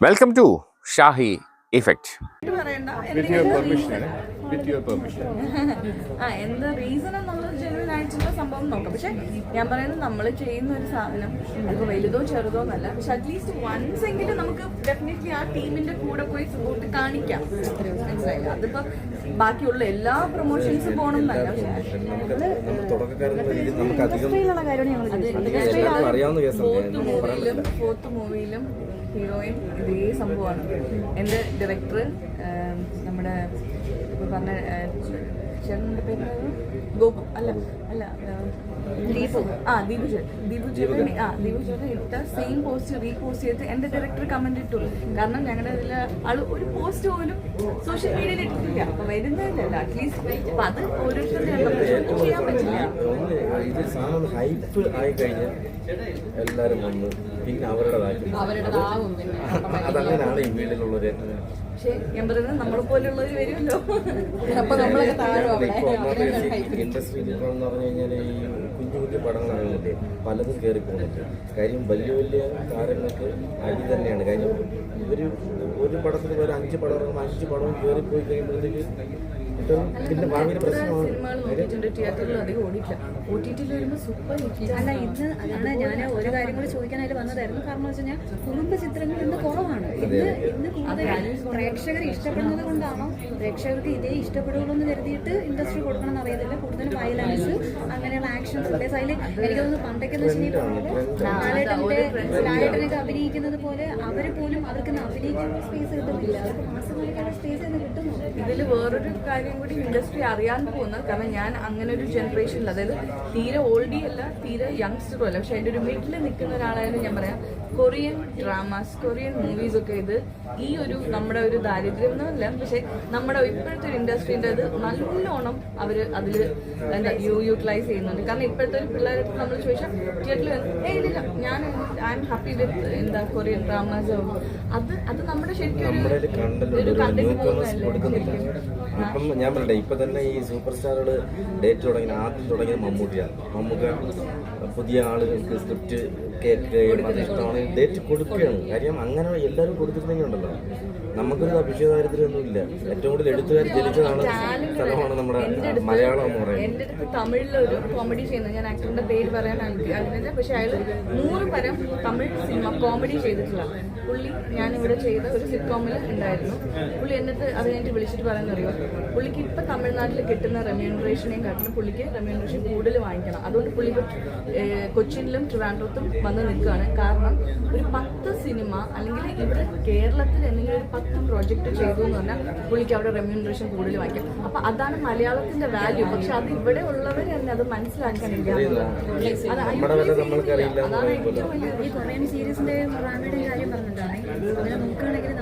Welcome to Shahi effect എന്ത് പറയണ്ട. With your permission, with your permission. ആ എന്താ റീസൺ എന്നുള്ളത് ജെനുവൻ ആയിട്ടുള്ള സംഭവം നോക്കാം. പക്ഷെ ഞാൻ പറയുന്നത് നമ്മൾ ചെയ്യുന്ന ഒരു സാധനം അതിപ്പോ വലുതോ ചെറുതോ എന്നല്ല പക്ഷെ അറ്റ്ലീസ്റ്റ് വൺസ് എങ്കിലും നമുക്ക് ഡെഫിനറ്റ്ലി ആ ടീമിന്റെ കൂടെ പോയി സപ്പോർട്ട് കാണിക്കാം. മനസ്സിലായില്ല? അതിപ്പോ ബാക്കിയുള്ള എല്ലാ പ്രൊമോഷൻസ് പോകണം മൂവിയിലും ഫോർത്ത് മൂവിയിലും ഹീറോയിൻ ഇതേ സംഭവമാണ്. എന്റെ ഡയറക്ടർ നമ്മുടെ ഇപ്പൊ പറഞ്ഞ ചേട്ടന്റെ പേര്? ഗോപു അല്ല അല്ല ദീപു ആ ദീപു ചേട്ടൻ. ദീപു ചേട്ടൻ ആ ദീപു ചേട്ടൻ ഇട്ട സെയിം പോസ്റ്റ് റീപോസ്റ്റ് ചെയ്തിട്ട് എന്റെ ഡയറക്ടർ കമന്റ് ഇട്ടു. കാരണം ഞങ്ങളുടെ ഇതിൽ ആൾ ഒരു പോസ്റ്റ് പോലും സോഷ്യൽ മീഡിയയിൽ ഇട്ടിട്ടില്ല. അപ്പൊ വരുന്നതല്ല. അറ്റ്ലീസ്റ്റ് അപ്പൊ അത് ഓരോരുത്തരുടെ ചെയ്യാൻ പറ്റില്ല. ഇത് സാധനം ഹൈപ്പ് ആയി കഴിഞ്ഞാൽ എല്ലാവരും വന്ന് പിന്നെ അവരുടേതാക്കി അതങ്ങനെയാണ് ഈ വീട്ടിലുള്ളവര് പക്ഷേ ഞാൻ പറയുന്നത് നമ്മളെ പോലുള്ളവർ വരുമല്ലോ. അപ്പൊ നമ്മളൊക്കെ താഴും ഒന്നാമത്തെ ഇൻഡസ്ട്രിയിൽ എന്ന് പറഞ്ഞു കഴിഞ്ഞാൽ ഈ കുഞ്ഞു കുഞ്ഞു പടങ്ങളാണെന്നില്ലേ പലതും കയറി പോകുന്നുണ്ട് കാര്യം വലിയ വലിയ താരങ്ങൾക്ക് അടി തന്നെയാണ്. കാര്യം ഒരു ഒരു പടത്തിന് ഒരു അഞ്ച് പടം ഇറങ്ങുമ്പോൾ അഞ്ച് പടവും കയറി പോയി കഴിയുമ്പോഴത്തേക്ക് പിന്നെ ഭാവിയിൽ പ്രശ്നമാണ്. അല്ല ഇന്ന് അതാണ് ഞാൻ ഒരു കാര്യം കൂടി ചോദിക്കാനായിട്ട് വന്നതായിരുന്നു. കാരണം വെച്ച് കഴിഞ്ഞാൽ കുടുംബ ചിത്രങ്ങൾ ഇന്ന് കുറവാണ്. ഇന്ന് ഇന്ന് കൂടുതൽ പ്രേക്ഷകർ ഇഷ്ടപ്പെടുന്നത് കൊണ്ടാണോ പ്രേക്ഷകർക്ക് ഇതേ ഇഷ്ടപ്പെടുകയുള്ളൂ എന്ന് കരുതിയിട്ട് ഇൻഡസ്ട്രി കൊടുക്കണം എന്ന് അറിയത്തില്ല കൂടുതൽ വയലൻസ് പ്ലേസ് അതിൽ എനിക്ക് തോന്നുന്നു പണ്ടൊക്കെ എന്ന് വെച്ചിട്ടുണ്ടെങ്കിൽ ലാലേട്ടനൊക്കെ അഭിനയിക്കുന്നത് പോലെ അവരെ പോലും അവർക്ക് അഭിനയിക്കാൻ സ്പേസ് കിട്ടുന്നില്ല. അവർക്ക് മാസമായിട്ടുള്ള സ്പേസ് കിട്ടുന്നു ഇതിൽ വേറൊരു കാര്യം കൂടി ഇൻഡസ്ട്രി അറിയാൻ പോകുന്ന. കാരണം ഞാൻ അങ്ങനെ ഒരു ജനറേഷനിൽ അതായത് തീരെ ഓൾഡി അല്ല തീരെ യങ്സ്റ്ററും അല്ല. പക്ഷെ അതിന്റെ ഒരു മിഡിൽ നിൽക്കുന്ന ഒരാളായാലും ഞാൻ പറയാം കൊറിയൻ ഡ്രാമാസ് കൊറിയൻ മൂവീസ് ഒക്കെ ഇത് ഈ ഒരു നമ്മുടെ ഒരു ദാരിദ്ര്യം എന്നല്ല പക്ഷെ നമ്മുടെ ഇപ്പോഴത്തെ ഒരു ഇൻഡസ്ട്രീന്റെ അത് നല്ലോണം അവർ അതിൽ എന്താ യൂ യൂട്ടിലൈസ് ചെയ്യുന്നുണ്ട്. കാരണം ഇപ്പോഴത്തെ ഒരു പിള്ളേരുടെ നമ്മൾ ചോദിച്ചാൽ തിയേറ്ററിൽ ഏ ഇല്ല ഞാൻ ഐ എം ഹാപ്പി വിത്ത് എന്താ കൊറിയൻ ഡ്രാമാസ് അത് അത് നമ്മുടെ ശരിക്കും ഒരു കണ്ടന്റ് ഞാൻ പറയട്ടെ ഇപ്പൊ തന്നെ ഈ സൂപ്പർ സ്റ്റാറുകൾ ഡേറ്റ് തുടങ്ങി ആദ്യം തുടങ്ങിയത് മമ്മൂട്ടിയാണ്. മമ്മൂക്ക പുതിയ ആളുകൾക്ക് സ്ക്രിപ്റ്റ് കേക്ക് അത് ഇഷ്ടമാണ് ഡേറ്റ് കൊടുക്കുകയാണ്. കാര്യം അങ്ങനെ എല്ലാവരും കൊടുത്തിട്ടുണ്ടെങ്കിൽ ഉണ്ടല്ലോ നമുക്കൊരു അഭിഷേകാര്യത്തിലൊന്നും ഇല്ല ഏറ്റവും കൂടുതൽ എഴുത്തുകാർ ജനിച്ചതാണ് സ്ഥലമാണ് നമ്മുടെ മലയാളം എന്ന് പറയുന്നത്. എന്റെ ഒരു കോമഡി ചെയ്യുന്നത് ഞാൻ ആക്ടറിന്റെ പേര് പറയാൻ അതിനെ പക്ഷെ അയാൾ നൂറ് പരം തമിഴ് സിനിമ കോമഡി ചെയ്തിട്ടുള്ള പുള്ളി ഞാൻ ഇവിടെ ചെയ്ത ഒരു സിറ്റ്കോമിൽ ഉണ്ടായിരുന്നു. പുള്ളി എന്നിട്ട് അത് കഴിഞ്ഞിട്ട് വിളിച്ചിട്ട് പറയുന്ന അറിയോ പുള്ളിക്ക് ഇപ്പൊ തമിഴ്നാട്ടിൽ കിട്ടുന്ന റെമ്യൂണറേഷനെയും കാട്ടിലും പുള്ളിക്ക് റെമ്യൂണറേഷൻ കൂടുതൽ വാങ്ങിക്കണം. അതുകൊണ്ട് പുള്ളി കൊച്ചിയിലും കൊച്ചിനിലും ട്രിവാൻഡ്രത്തും വന്ന് നിൽക്കുകയാണ്. കാരണം ഒരു പത്ത് സിനിമ അല്ലെങ്കിൽ ഇവിടെ കേരളത്തിൽ എന്തെങ്കിലും ഒരു പത്ത് പ്രോജക്റ്റ് ചെയ്തു എന്ന് പറഞ്ഞാൽ പുള്ളിക്ക് അവിടെ റെമ്യൂണറേഷൻ കൂടുതൽ വാങ്ങിക്കും അപ്പൊ അതാണ് മലയാളത്തിന്റെ വാല്യൂ പക്ഷെ അത് ഇവിടെ ഉള്ളവർ തന്നെ അത് നമ്മൾക്കറിയില്ല അതാണ് ഏറ്റവും വലിയ ഈ കൊറിയൻ സീരീസിന്റെ റാമിയുടെ കാര്യം പറഞ്ഞിട്ടാണ്. അങ്ങനെ നോക്കുകയാണെങ്കിൽ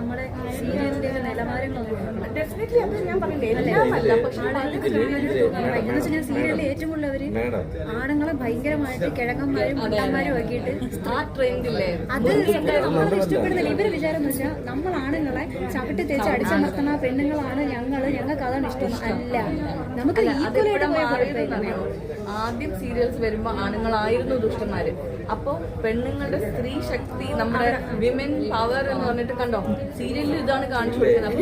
ഡെഫിനറ്റ്ലി അത് ഞാൻ പക്ഷെ സീരിയലിൽ ഏറ്റവും കൂടുതൽ അവർ മേഡം ആണുങ്ങളെ ഭയങ്കരമായിട്ട് കിഴങ്ങന്മാരും മുട്ടന്മാരും ആക്കിയിട്ട് ആ ട്രെൻഡില്ലേ? അത് നമ്മൾ ഇഷ്ടപ്പെടുന്നില്ല ഇവർ വിചാരം എന്ന് വെച്ചാൽ നമ്മൾ ആണുങ്ങളെ ചവിട്ടി തേച്ച് അടിച്ചമർത്തുന്ന പെണ്ണുങ്ങളാണ് ഞങ്ങൾ. ഞങ്ങൾക്ക് അതാണ് ഇഷ്ടം. അല്ല. നമുക്ക് ഈക്വലായിട്ട് പോയ കുഴപ്പമില്ല. ആദ്യം സീരിയൽസ് വരുമ്പോ ആണുങ്ങളായിരുന്നു ദുഷ്ടന്മാര്. അപ്പൊ പെണ്ണുങ്ങളുടെ സ്ത്രീ ശക്തി നമ്മുടെ വിമൻ പവർ എന്ന് പറഞ്ഞിട്ട് കണ്ടോ? സീരിയലിൽ ഇതാണ് കാണിച്ചു കൊടുക്കുന്നത്.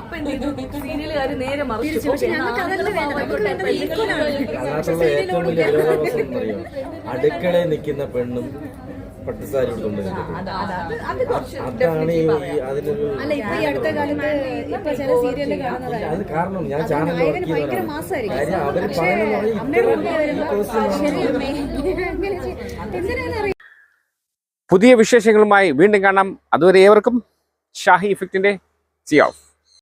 അപ്പൊ എന്ത് ചെയ്തു? സീരിയലുകാര് നേരെ മറിച്ചു. ഏറ്റവും വലിയ വിരോധാഭാസം അടുക്കളയിൽ നിൽക്കുന്ന പെണ്ണും പട്ടുസാരി അതാണ് ഈ അതിനൊരു അല്ല ഇപ്പൊ ഈ അടുത്ത കാലത്ത് ഇപ്പൊ ചില സീരിയലിൽ കാണുന്നതാണ് അത് കാരണം ഞാൻ ചാനൽ കാര്യം അവർ പറയുന്നത് പുതിയ വിശേഷങ്ങളുമായി വീണ്ടും കാണാം. അതുവരെ ഏവർക്കും ഷാഹി ഇഫക്റ്റിന്റെ സി ഓഫ്